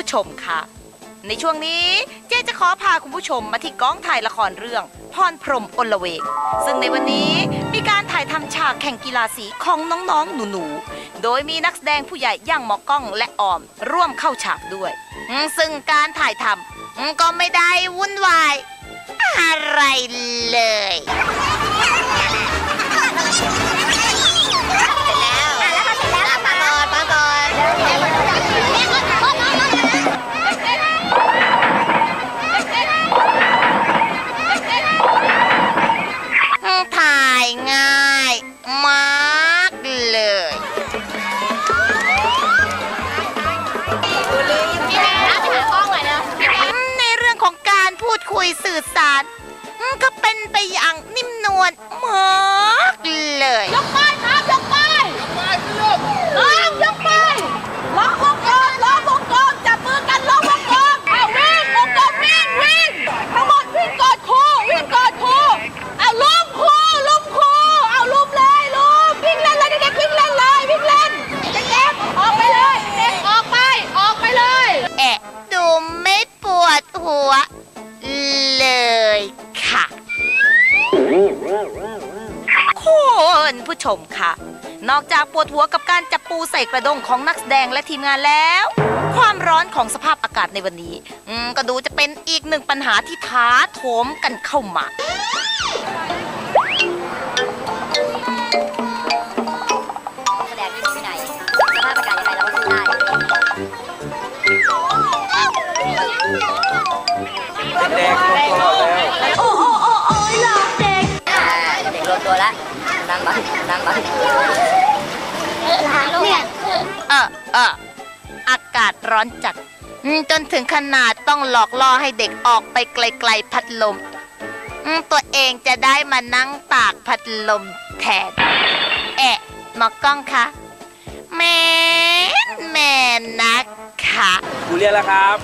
ผู้ชมค่ะ ในช่วงนี้เจ๊จะขอพาคุณผู้ชมมาที่กองถ่ายละครเรื่องพรพรมอลเวงซึ่งในวันนี้มีการถ่ายทำฉากแข่งกีฬาสีของน้องๆ หนูๆ โดยมีนักแสดงผู้ใหญ่อย่างหมอก้องและออม ร่วมเข้าฉากด้วย ซึ่งการถ่ายทำก็ไม่ได้วุ่นวาย อะไรเลย ง่ายมากเลยในเรื่องของการพูดคุยสื่อสารอืมก็เป็นไปอย่างนิ่มนวลมากเลย คุณผู้ชมค่ะ นอกจากปวดหัวกับการจับปูใส่กระด้งของนักแสดงและทีมงานแล้ว ความร้อนของสภาพอากาศในวันนี้อืมก็ดูจะเป็นอีกหนึ่งปัญหาที่ท้าโถมกันเข้ามาแสดงไม่รู้ที่ไหนสภาพอากาศยังไงเราก็สู้ได้แดงตัวแล้วโอ้โอ้โอ้โอ้ยหลอกเด็กอ่าเด็กรวมตัวแล้ว นั่งบังนั่งบังเนี่ยเออเอออากาศร้อนจัดอืมจนถึงขนาดต้องหลอกล่อให้เด็กออกไปไกลๆพัดลมอืมตัวเองจะได้มานั่งตากพัดลมแทนแอะหมอกล้องคะแมนแมนนะคะกูเรียกแล้วครับ